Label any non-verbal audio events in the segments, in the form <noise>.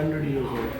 Hundred years old.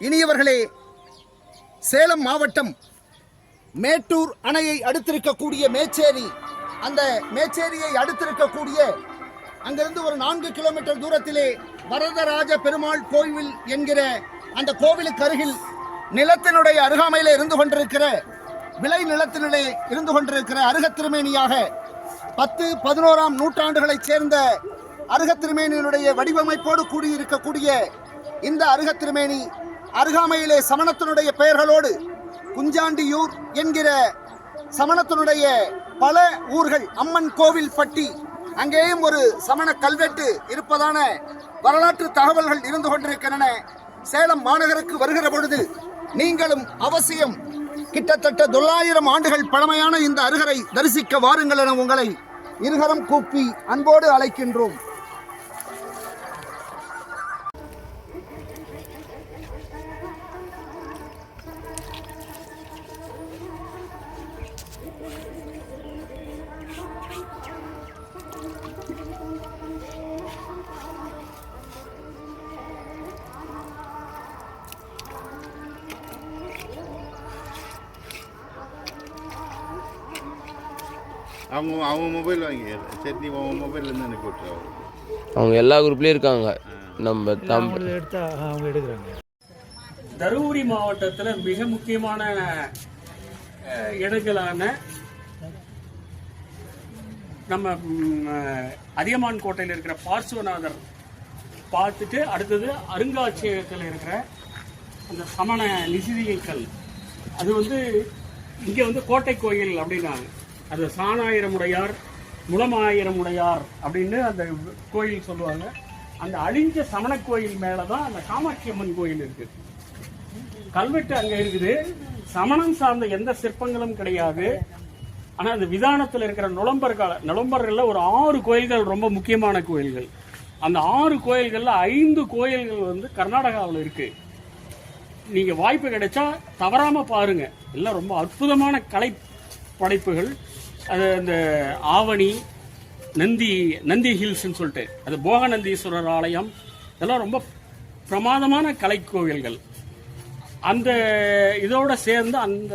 இனியவர்களே Salem மாவட்டம் மேட்டூர் அணையை அடுத்திருக்கக்கூடிய மேச்சேரி அந்த மேச்சேரியை அடுத்திருக்கக்கூடிய அங்கிருந்து ஒரு நான்கு கிலோமீட்டர் தூரத்திலே வரதராஜ பெருமாள் கோவில் என்கிற அந்த கோவிலுக்கு அருகில் நிலத்தினுடைய அருகாமையிலே இருந்து கொண்டிருக்கிற விளை நிலத்தினிலே இருந்து கொண்டிருக்கிற அருகத்திருமேனியாக பத்து பதினோராம் நூற்றாண்டுகளைச் சேர்ந்த அருகத்திருமேனியினுடைய வடிவமைப்போடு கூடியிருக்கக்கூடிய இந்த அருகத்திருமேனி அருகாமையிலே சமணத்தினுடைய பெயர்களோடு குஞ்சாண்டியூர் என்கிற சமணத்தினுடைய பல ஊர்கள் அம்மன் கோவில் பட்டி அங்கேயும் ஒரு சமண கல்வெட்டு இருப்பதான வரலாற்று தகவல்கள் இருந்து கொண்டிருக்கின்றன. சேலம் மாநகருக்கு வருகிற பொழுது நீங்களும் அவசியம் கிட்டத்தட்ட தொள்ளாயிரம் ஆண்டுகள் பழமையான இந்த அருகரை தரிசிக்க வாருங்கள் என உங்களை இருகரம் கூப்பி அன்போடு அழைக்கின்றோம். அவங்க அவங்க மொபைல் வாங்கி நீ உன் மொபைல்லேருந்து எனக்கு விட்டுரு அவருக்கு அவங்க எல்லா குரூப்லேயும் இருக்காங்க. நம்ம தம் தருமபுரி மாவட்டத்தில் மிக முக்கியமான இடங்களான நம்ம அதியமான் கோட்டையில் இருக்கிற பார்சுவநாதர் பார்த்துட்டு அடுத்தது அருங்காட்சியகத்தில் இருக்கிற அந்த சமண நிசிதிகல் அது வந்து இங்கே வந்து கோட்டை கோயில் அப்படின்னாங்க. அது சாணாயிரமுடையார் முளமாயிரமுடையார் அப்படின்னு அந்த கோயில் சொல்லுவாங்க. அந்த அழிஞ்ச சமண கோயில் மேலதான் அந்த காமாட்சி அம்மன் கோயில் இருக்கு. கல்வெட்டு அங்கே இருக்குது. சமணம் சார்ந்த எந்த சிற்பங்களும் கிடையாது. ஆனால் அந்த விதானத்தில் இருக்கிற நுளம்பர் கால நுளம்பர்கள்ல ஒரு ஆறு கோயில்கள் ரொம்ப முக்கியமான கோயில்கள். அந்த ஆறு கோயில்களில் ஐந்து கோயில்கள் வந்து கர்நாடகாவில் இருக்கு. நீங்கள் வாய்ப்பு கிடைச்சா தவறாமல் பாருங்க. எல்லாம் ரொம்ப அற்புதமான கலை படைப்புகள் அது அந்த ஆவணி நந்தி நந்தி ஹில்ஸ்ன்னு சொல்லிட்டு அது போகநந்தீஸ்வரர் ஆலயம் இதெல்லாம் ரொம்ப பிரமாதமான கலை கோவில்கள் அந்த இதோட சேர்ந்து அந்த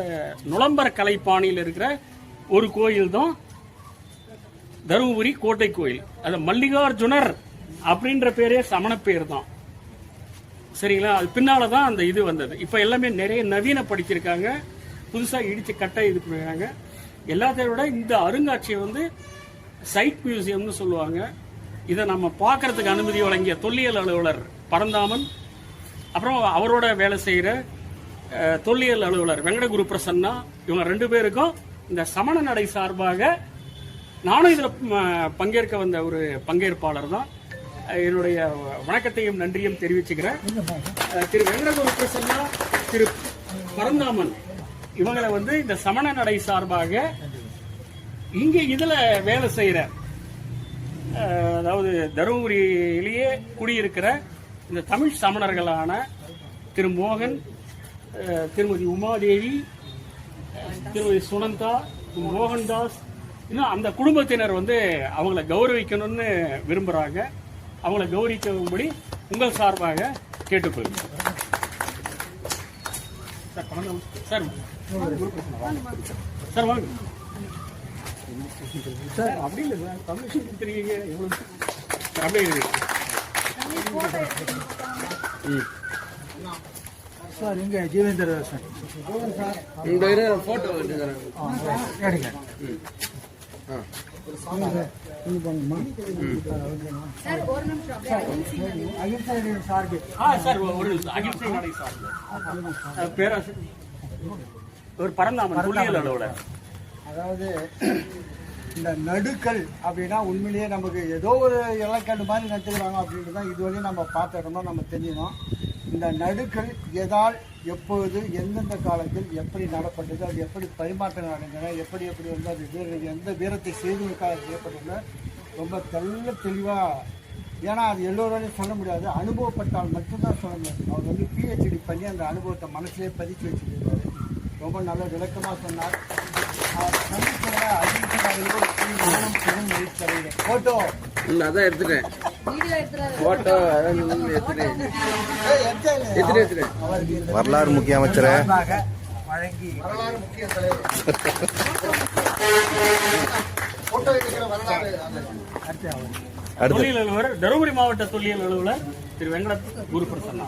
நுளம்பர கலைப்பாணியில் இருக்கிற ஒரு கோயில் தான் தருமபுரி கோட்டை கோயில். அது மல்லிகார்ஜுனர் அப்படின்ற பேரே சமண பேர் தான். சரிங்களா? அது பின்னால தான் அந்த இது வந்தது. இப்போ எல்லாமே நிறைய நவீனப்படுத்தியிருக்காங்க புதுசாக இடித்து கட்ட இது பண்ணிருக்காங்க. எல்லாத்தையும் விட இந்த அருங்காட்சியகம் வந்து சைட் மியூசியம்னு சொல்லுவாங்க. இதை நம்ம பார்க்கறதுக்கு அனுமதி வழங்கிய தொல்லியல் அலுவலர் பரந்தாமன் அப்புறம் அவரோட வேலை செய்கிற தொல்லியல் அலுவலர் வெங்கடகுரு பிரசன்னா இவங்க ரெண்டு பேருக்கும் இந்த சமண நடை சார்பாக நானும் இதில் பங்கேற்க வந்த ஒரு பங்கேற்பாளர் தான். என்னுடைய வணக்கத்தையும் நன்றியும் தெரிவிச்சுக்கிறேன். திரு வெங்கடகுரு பிரசன்னா திரு பரந்தாமன் இவங்களை வந்து இந்த சமண நடை சார்பாக இங்கே இதில் வேலை செய்கிற அதாவது தருமபுரியிலேயே குடியிருக்கிற இந்த தமிழ் சமணர்களான திரு மோகன் திருமதி உமாதேவி திருமதி சுனந்தா திரு மோகன்தாஸ் இன்னும் அந்த குடும்பத்தினர் வந்து அவங்கள கௌரவிக்கணும்னு விரும்புகிறாங்க அவங்கள கௌரவிக்கும்படி உங்கள் சார்பாக கேட்டுக்கொள்கிறேன். சார் சார் சார் வாங்க. சார் அப்படி இல்லை சார். கமிஷன் கொடுத்துருக்கீங்க எவ்வளோ சார் அப்படியே இருக்கு சார் இங்கே ஜீவேந்தர் சார். இந்த ஃபோட்டோ எடுக்கிறேன் ஆ சார். ஒரு நிமிஷம். பேராசிரியர் ஒரு பரந்தாமன் புள்ளியல் அலுவலர் அதாவது இந்த நடுக்கல் அப்படின்னா உண்மையிலேயே நமக்கு ஏதோ ஒரு இலக்கண்டு மாதிரி நட்டுக்கிறாங்க அப்படின்ட்டு தான் இதுவரையும் நம்ம பார்த்துட்டோம்னா நம்ம தெரியணும் இந்த நடுக்கல் எதால் எப்பொழுது எந்தெந்த காலத்தில் எப்படி நடப்பட்டது அது எப்படி பரிமாற்றம் நடந்தன எப்படி எப்படி வந்து அது வீர எந்த வீரத்தை செய்வதற்காக செய்யப்பட்டது ரொம்ப தெல்ல தெளிவாக ஏன்னா அது எல்லோராலையும் சொல்ல முடியாது. அனுபவப்பட்டால் மட்டும்தான் சொல்ல முடியும் அவர் வந்து பிஹெச்டி பண்ணி அந்த அனுபவத்தை மனசுலேயே பதிச்சு வச்சுருக்காரு. ரொம்ப நல்ல விளக்கமாக சொன்னார். ஃபோட்டோ ம், அதான் எடுத்துட்டேன். அதான் எடுத்துட்டேன். வரலாறு முக்கிய அமைச்சரை. வழங்கி வரலாறு முக்கிய தலைவர். போட்டோ எடுக்கிற வரலாறு அலுவலர் தருமபுரி மாவட்ட தொல்லியல் அலுவலர் திரு வெங்கட குரு பிரசன்னா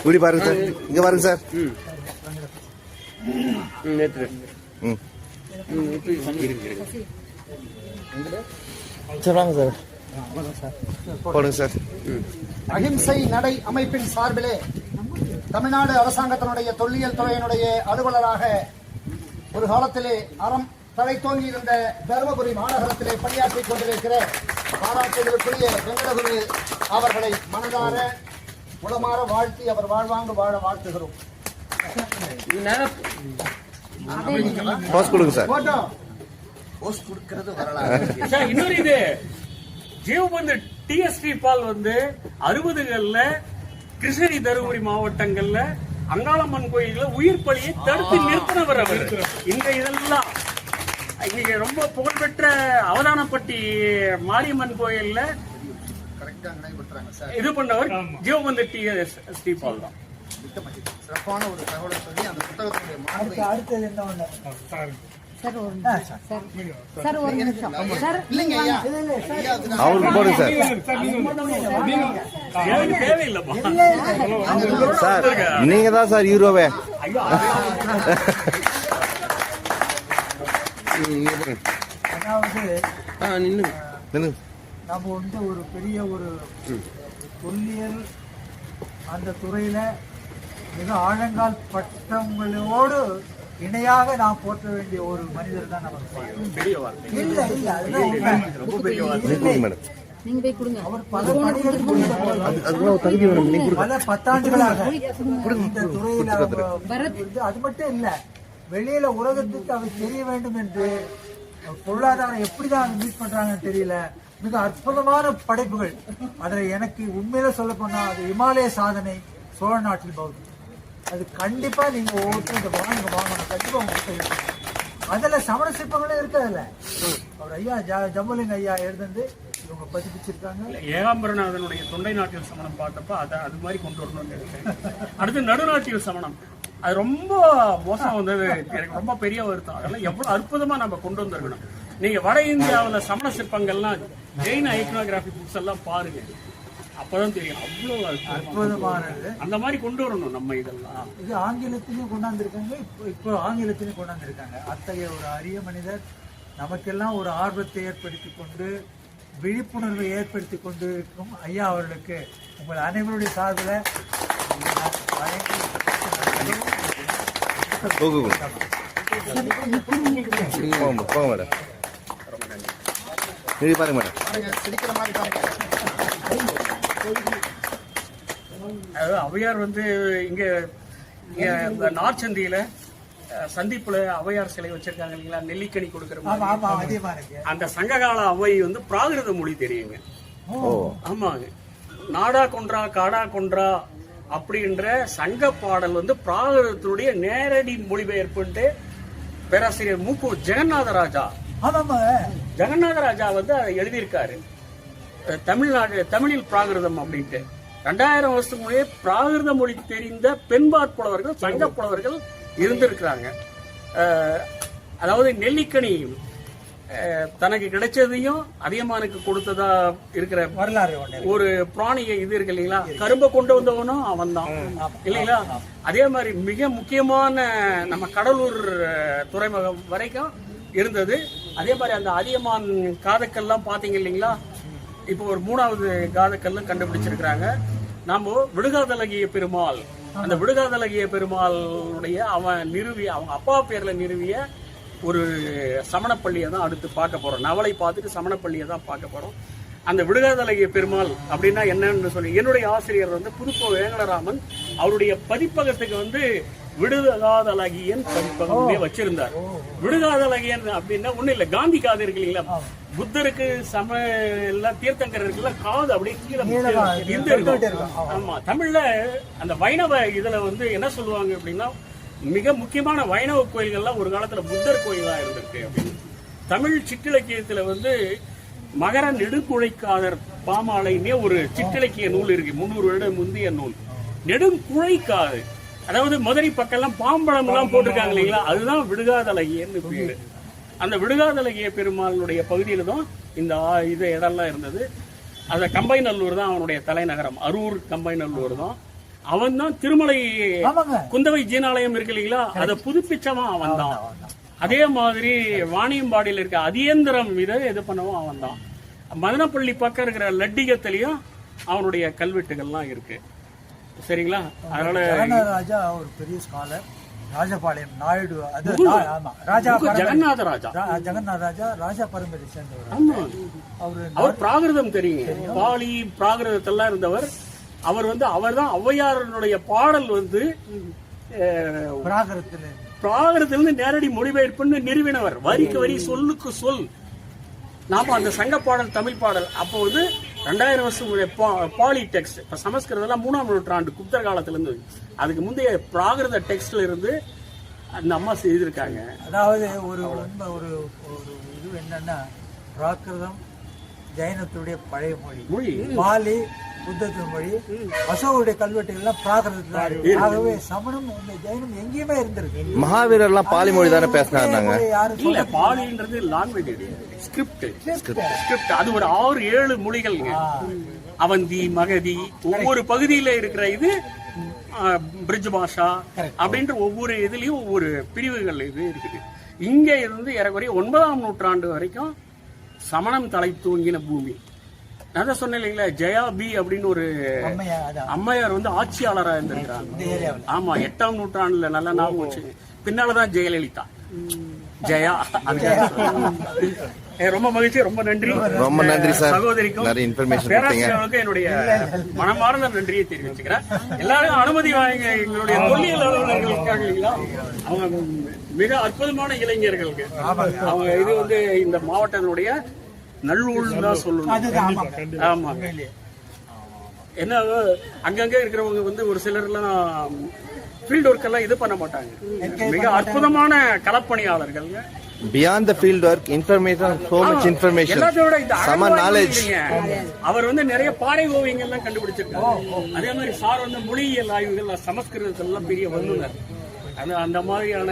இப்படி பாருங்க சார். இங்க பாருங்க சார். சரி வாங்க சார். போடுங்க சார். அகிம்சை நடை அமைப்பின் சார்பிலே தமிழ்நாடு அரசாங்கத்தினுடைய தொல்லியல் துறையினுடைய அலுவலராக ஒரு காலத்திலே அறம் தலை தோங்கி இருந்த தருமபுரி மாநகரத்திலே பணியாற்றிக் கொண்டிருக்கிற பாராட்டுதலுக்குரிய வெங்கடகுரு அவர்களை மனதார உளமாற வாழ்த்தி அவர் வாழ்வாங்கு வாழ வாழ்த்துகிறோம். கொடுங்க சார் போஸ்ட் கொடுக்கிறது வரலாறு. சார் இன்னொரு இது. ஜீவபந்து டிஎஸ்டி பால் வந்து அறுபதுகள்ல கிருஷ்ணகிரி தருமபுரி மாவட்டங்கள்ல அங்காளம்மன் கோயில்ல உயிர் பலியை தடுத்து நிறுத்தினவர் அவர். இந்த இதெல்லாம் இன்னைக்கு ரொம்ப புகழ்பெற்ற அவதானப்பட்டி மாரியம்மன் கோயில்ல கரெக்டாக நடைபெற்றாங்க சார். இது பண்ணவர் ஜீவபந்து டிஎஸ்டி பால் தான். மிக்க மகிழ்ச்சி. சிறப்பான ஒரு தகவலை சொல்லி அந்த புத்தகத்தினுடைய மாண்பை அடுத்தது என்ன ஒன்று சார். ஒரு நிமிஷம். சார். சார் ஒரு நிமிஷம். சார் இல்லைங்க அவருக்கு போடுங்க சார். சார் நீங்க தான் சார் ஹீரோவே. ஐயோ <laughs> ம் நம்ம வந்து ஒரு பெரிய ஒரு தொல்லியல் அந்த துறையில் மிக ஆழங்கால் பட்டவங்களோடு இணையாக நாம் போற்ற வேண்டிய ஒரு மனிதர் தான் நமக்கு செய்யணும். பெரிய வார்த்தை. இல்ல இல்ல அதுதான். நீங்க போய் கொடுங்க. அவர் பல கொடுத்திருக்கிறார். பல பத்தாண்டுகளாக இந்த துறையில் அது மட்டும் இல்ல வெளியில உலகத்துக்கு அவர் தெரிய வேண்டும் என்று பொருளாதாரம் எப்படிதான் மீட் பண்றாங்கன்னு தெரியல. மிக அற்புதமான படைப்புகள். அதில் எனக்கு உண்மையில சொல்ல போனால் அது இமாலய சாதனை சோழ நாட்டில் பௌத்தம். அது கண்டிப்பா நீங்க ஒவ்வொருத்தரும் இந்த வாங்க வாங்கணும் கண்டிப்பா உங்களுக்கு அதில் சமண சிற்பங்களும் அதில் அவர் ஐயா ஜ- ஜம்புலிங்க ஐயா எழுந்து இவங்க பதிப்பிச்சிருக்காங்க ஏகாம்பரநாதனுடைய தொண்டை நாட்டில் சமணம் பார்த்தப்ப அதை அது மாதிரி கொண்டு வரணும்னு இருக்கேன் அடுத்து நடுநாட்டில் சமணம். அது ரொம்ப மோசம் வந்தது. எனக்கு ரொம்ப பெரிய வருத்தம். அதெல்லாம் எவ்வளவு அற்புதமா நம்ம கொண்டு வந்திருக்கணும். நீங்க வட இந்தியாவுல சமண சிற்பங்கள்லாம் ஜெயின் ஐக்னோகிராஃபி புக்ஸ் எல்லாம் பாருங்க. அப்பதான் தெரியும். அற்புதமா அற்புதமானது அந்த மாதிரி கொண்டு வரணும் நம்ம இதெல்லாம். இது ஆங்கிலத்திலையும் கொண்டாந்துருக்காங்க. இப்போ இப்போ ஆங்கிலத்திலையும் கொண்டாந்துருக்காங்க. அத்தகைய ஒரு அரிய மனிதர் நமக்கெல்லாம் ஒரு ஆர்வத்தை ஏற்படுத்தி கொண்டு விழிப்புணர்வை ஏற்படுத்தி கொண்டு இருக்கும் ஐயா அவர்களுக்கு உங்கள் அனைவருடைய சார்பில் போக போங்க போங்க மேடம் இது பாருங்க மேடம். பாருங்க, சிரிக்கிற மாதிரி பாருங்க அதாவது ஔவையார் வந்து இங்க இங்க நார்ச்சந்தியில சந்திப்புல ஔவையார் சிலை வச்சிருக்காங்க இல்லைங்களா? நெல்லிக்கனி கொடுக்குற அந்த சங்ககால அவை வந்து பிராகிருத மொழி தெரியுங்க. ஆமாங்க. நாடா கொன்றா காடா கொன்றா அப்படின்ற சங்க பாடல் வந்து பிராகிருதத்தினுடைய நேரடி மொழிபெயர்ப்புன்ட்டு பேராசிரியர் மூக்கு ஜெகநாத ராஜா ஜெகநாத ராஜா வந்து அதை எழுதியிருக்காரு. தமிழ்நாடு தமிழில் பிராகிருதம் அப்படின்ட்டு. ரெண்டாயிரம் வருஷத்துக்கு முன்னே பிராகிருத மொழி தெரிந்த பெண்பாற் புலவர்கள் சங்க புலவர்கள் இருந்திருக்கிறாங்க. அதாவது நெல்லிக்கனி அஹ் தனக்கு கிடைச்சதையும் அதியமானுக்கு கொடுத்ததா இருக்கிற வரலாறு ஒரு பிராணிய இது இருக்கு இல்லைங்களா? கரும்பை கொண்டு வந்தவனும் அவன் தான். இல்லைங்களா? அதே மாதிரி மிக முக்கியமான நம்ம கடலூர் துறைமுகம் வரைக்கும் இருந்தது. அதே மாதிரி அந்த அதியமான் காதக்கல்லாம் பார்த்தீங்க இல்லைங்களா? இப்போ ஒரு மூணாவது காதக்கல்லும் கண்டுபிடிச்சிருக்கிறாங்க. நாம விடுகாதலகிய பெருமாள். அந்த விடுகாதலகிய பெருமாளுடைய அவன் நிறுவிய அவங்க அப்பா பேர்ல நிறுவிய ஒரு சமணப்பள்ளியை தான் அடுத்து பார்க்க போறோம். நவலை பார்த்துட்டு சமணப்பள்ளியை தான் பார்க்க போறோம். அந்த விடுகாதலகிய பெருமாள் அப்படின்னா என்னன்னு சொல்லி என்னுடைய ஆசிரியர் வந்து புதுப்போ வேங்கடராமன் அவருடைய பதிப்பகத்துக்கு வந்து விடுகாதலகியன் பதிப்பகமே வச்சிருந்தார். விடுகாதலகியன் அப்படின்னா ஒண்ணும் இல்ல காந்தி காது இருக்கு இல்லைங்களா புத்தருக்கு சம எல்லாம் தீர்த்தங்கர் இருக்குல்ல காது அப்படியே கீழே இருக்கும். ஆமா. தமிழ்ல அந்த வைணவ இதுல வந்து என்ன சொல்லுவாங்க அப்படின்னா மிக முக்கியமான வைணவ கோயில்கள்லாம் ஒரு காலத்துல புத்தர் கோயிலா இருந்திருக்கு அப்படின்னு. தமிழ் சிற்றிலக்கியத்துல வந்து மகர நெடுங்குழைக்காதர் பாமாலைன்னே ஒரு சிற்றிலக்கிய நூல் இருக்கு. முந்நூறு வருடம் முந்தைய நூல். நெடுங்குழைக்காது. அதாவது மதுரை பக்கம்லாம் பாம்பழம் எல்லாம் போட்டிருக்காங்க இல்லைங்களா? அதுதான் விடுகாதலகியன்னு பேரு. அந்த விடுகாதலகிய பெருமாளுடைய பகுதியில தான் இந்த இது இடம்லாம் இருந்தது. அந்த கம்பைநல்லூர் தான் அவனுடைய தலைநகரம். அரூர் கம்பைநல்லூர் தான். அவன் தான் திருமலை குந்தவை ஜீனாலயம் இருக்கு இல்லைங்களா? அதை புதுப்பிச்சவன் அவன் தான். அதே மாதிரி வாணியம்பாடியில் இருக்க அதியந்திரம் இதை இது பண்ணவும் அவன் தான். மதனப்பள்ளி பக்கம் இருக்கிற லட்டிகத்திலையும் அவனுடைய கல்வெட்டுகள்லாம் இருக்கு. சரிங்களா? அதனால ராஜா ஒரு பெரிய ஸ்காலர் ராஜபாளையம் நாயுடு அது ஆமா. ராஜா. ஜெகநாத ராஜா ஜெகநாத ராஜா ராஜா பரம்பரை சேர்ந்தவர். அவரு அவர் பிராகிருதம் தெரியும். பாலி பிராகிருதத்தெல்லாம் இருந்தவர். அவர் வந்து அவர் தான் ஔவையாரனுடைய பாடல் வந்து அஹ், பிராகரத்தில் பிராகிருதத்திலிருந்து நேரடி மொழிபெயர்ப்புன்னு நிறுவினவர். வரிக்கு வரி சொல்லுக்கு சொல். நாம அந்த சங்க பாடல் தமிழ் பாடல். அப்போ வந்து ரெண்டாயிரம் வருஷம் பாலி டெக்ஸ்ட் இப்ப சமஸ்கிருதம் மூணாம் நூற்றாண்டு குப்தர் காலத்துல இருந்து அதுக்கு முந்தைய பிராகிருத டெக்ஸ்ட்ல இருந்து அந்த அம்மா செய்திருக்காங்க. அதாவது ஒரு உண்மை ஒரு ஒரு இது என்னன்னா பிராகிருதம் ஜைனத்துடைய பழைய மொழி. மொழி. பாலி புத்தத்தின் மொழி அசோகருடைய கல்வெட்டுகள் எல்லாம் பிராகிருதத்துல. ஆகவே சமணம் இந்த எங்கேயுமே இருந்திருக்கு. மகாவீரர்லாம் பாலி மொழி தானே யாரும் இல்ல பாலின்றது லாங்குவேஜ் ஸ்கிரிப்ட் ஸ்கிரிப்ட் அது ஒரு ஆறு ஏழு மொழிகள்ங்க அவந்தி மகதி ஒவ்வொரு பகுதியில இருக்கிற இது பிரிட்ஜ் பாஷா அப்படின்ற ஒவ்வொரு இதுலயும் ஒவ்வொரு பிரிவுகள் இது இருக்குது. இங்க இருந்து ஏறக்குறைய ஒன்பதாம் நூற்றாண்டு வரைக்கும் சமணம் தலை தூங்கின பூமி. நான் தான் சொன்னேன் இல்லைங்களா ஜெயா பி அப்படின்னு ஒரு அம்மையார் வந்து ஆட்சியாளராக ஏரியாவில். ஆமா எட்டாம் நூற்றாண்டுல நல்ல ஞாபகம் வச்சு. பின்னாலதான் ஜெயலலிதா. ஜெயா ரொம்ப மகிழ்ச்சி ரொம்ப நன்றி. ரொம்ப நன்றி சார். சகோதரிக்கும் நிறைய information கொடுத்தீங்க. பேராசிரியர்களுக்கு என்னுடைய மனமார்ந்த நன்றியை தெரிவிச்சுக்கிறேன். எல்லாரும் அனுமதி வாங்க எங்களுடைய தொல்லியல் அலுவலர்கள் இருக்காங்க இல்லைங்களா? அவங்க மிக அற்புதமான இளைஞர்களுக்கு. அவங்க இது வந்து இந்த மாவட்டத்தினுடைய நல்லூர் தான் சொல்லணும். ஆமா என்ன அங்கங்க இருக்கிறவங்க வந்து ஒரு சிலர்லாம் ஃபீல்ட் ஒர்க் எல்லாம் இது பண்ண மாட்டாங்க. மிக அற்புதமான களப்பணியாளர்கள் beyond the field work information so much information some knowledge. அவர் வந்து நிறைய பாறை ஓவியங்கள் எல்லாம் கண்டுபிடிச்சிருக்காரு அதே மாதிரி சார் வந்து மொழியியல் ஆய்வுகள் சமஸ்கிருதத்துல எல்லாம் பெரிய வல்லுனர் அந்த அந்த மாதிரியான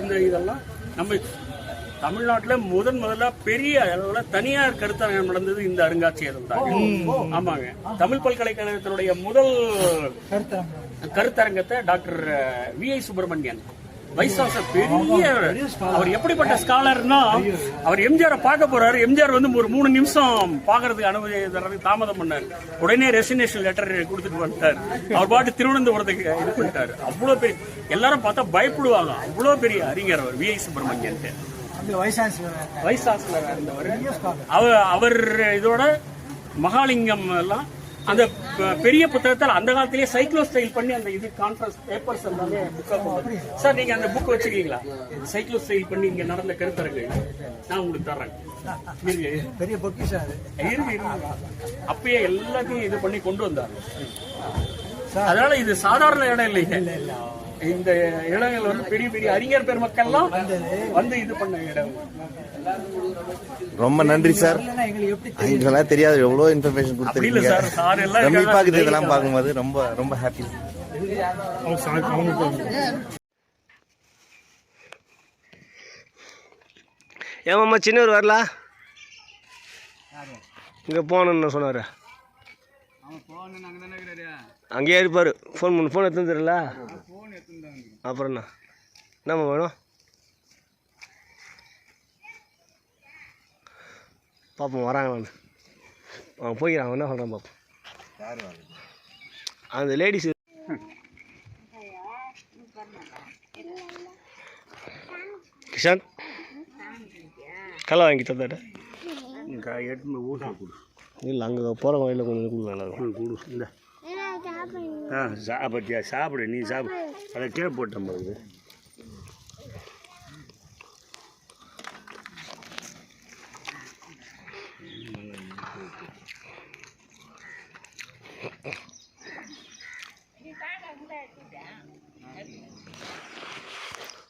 இந்த இதெல்லாம் நம்ம தமிழ்நாட்டுல முதன் முதல்ல பெரிய அளவுல தனியார் கருத்தரங்கம் நடந்தது இந்த அருங்காட்சியகம் தான். ஆமாங்க. தமிழ் பல்கலைக்கழகத்தினுடைய முதல் கருத்தரங்கத்தை டாக்டர் வி. ஐ. சுப்பிரமணியன் வைசாச பெரிய அவர் எப்படிப்பட்ட ஸ்காலர்னா அவர் எம்ஜிஆர் பார்க்க போறாரு. எம்ஜிஆர் வந்து ஒரு மூணு நிமிஷம் பாக்குறதுக்கு அனுமதி தர்றதுக்கு தாமதம் பண்ணார். உடனே ரெசினேஷன் லெட்டர் கொடுத்துட்டு வந்துட்டார். அவர் பாட்டு திருவனந்தபுரத்துக்கு இது பண்ணிட்டாரு. அவ்வளவு பெரிய எல்லாரும் பார்த்தா பயப்படுவாங்க. அவ்வளவு பெரிய அறிஞர் அவர் வி. ஐ. சுப்பிரமணியன் அந்த வயசாச்சு வைஸ் சான்சலரா இருந்தவர். அவர் அவர் இதோட மகாலிங்கம் எல்லாம் அந்த பெரிய புத்தகத்தில் அந்த காலத்திலேயே சைக்ளோ ஸ்டைல் பண்ணி அந்த இது கான்ஃபரன்ஸ் பேப்பர்ஸ் எல்லாமே புக்காக சார் நீங்க அந்த புக் வச்சுக்கீங்களா சைக்ளோ ஸ்டைல் பண்ணி இங்க நடந்த கருத்தரங்கு. நான் உங்களுக்கு தர்றேன். பெரிய பொக்கிஷம். அப்பயே எல்லாத்தையும் இது பண்ணி கொண்டு வந்தார். அதனால இது சாதாரண இடம் இல்லைங்க. இந்த இடங்கள் வந்து பெரிய பெரிய அறிஞர் பெருமக்கள்லாம் வந்து இது பண்ண இடம். ரொம்ப நன்றி சார். எங்களுக்கு தெரியாது. எவ்வளவு இன்ஃபர்மேஷன் கொடுத்துருக்கீங்க சார். எல்லாம் ரம்மி இருக்காங்க. பாக்குது இதெல்லாம் பார்க்கும்போது ரொம்ப ரொம்ப ஹாப்பி ஏமாம்மா சின்னவர் வரல? இங்கே போகணுன்னு சொன்னார். அங்கேயே இருப்பார் ஃபோன் பண்ணு ஃபோன் எடுத்து தரல அப்புறம் என்ன என்னம்மா வேணும் பார்ப்போம் வராங்க வந்து அவன் போய்க்கிறான் என்ன சொல்கிறான் பார்ப்போம் அந்த லேடிஸ் கிஷாந்த் கலை வாங்கி தந்தாட்ட இல்லை அங்கே போகிற வழியில் கொஞ்சம் கொடுங்க நல்லாயிருக்கும் கொடு இந்த. ஆ சாப்பிட்டியா? சாப்பிடு நீ சாப்பிடு. அதை கீழே போட்டேன் பாருங்க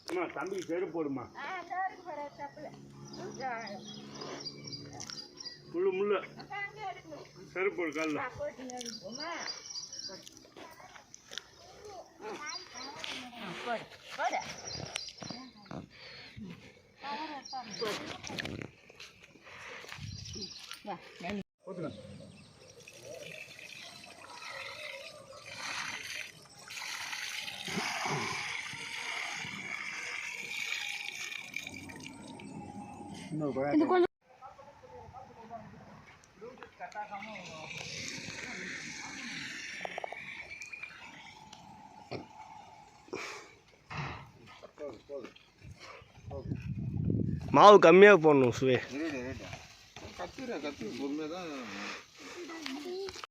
அம்மா தம்பி செருப்பு போடுமா? முள்ளு முள்ளு. செருப்பு போடு காலில். மாவு கம்மியாக போடணும் சுவே.